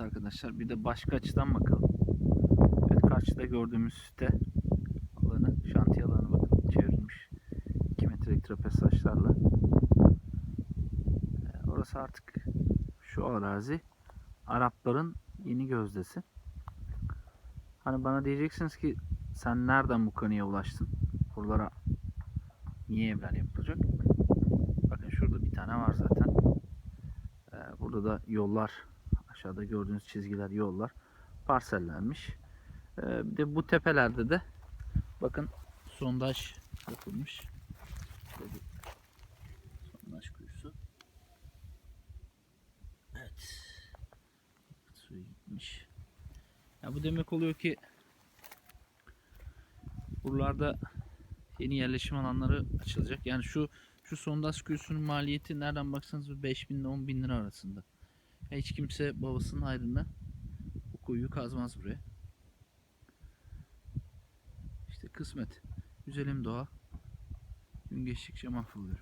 Evet arkadaşlar bir de başka açıdan bakalım. Evet karşıda gördüğümüz site alanı, şantiye alanı bakın çevrilmiş 2 metrelik trapez taşlarla. Ee, Orası artık şu arazi Arapların yeni gözdesi. Hani bana diyeceksiniz ki sen nereden bu kanıya ulaştın? Buralara niye evler yapılacak? Bakın şurada bir tane var zaten. Ee, Burada da yollar aşağıda gördüğünüz çizgiler yollar parsellenmiş. Ee, Bir de bu tepelerde de bakın sondaj yapılmış. Sondaj kuyusu. Evet. Suyu gitmiş. Ya bu demek oluyor ki buralarda yeni yerleşim alanları açılacak. Yani şu şu sondaj kuyusunun maliyeti nereden baksanız 5000 ile 10 bin lira arasında. Hiç kimse babasının hayrına bu kuyuyu kazmaz buraya. İşte kısmet. Güzelim doğa. Gün geçtikçe mahvoluyor.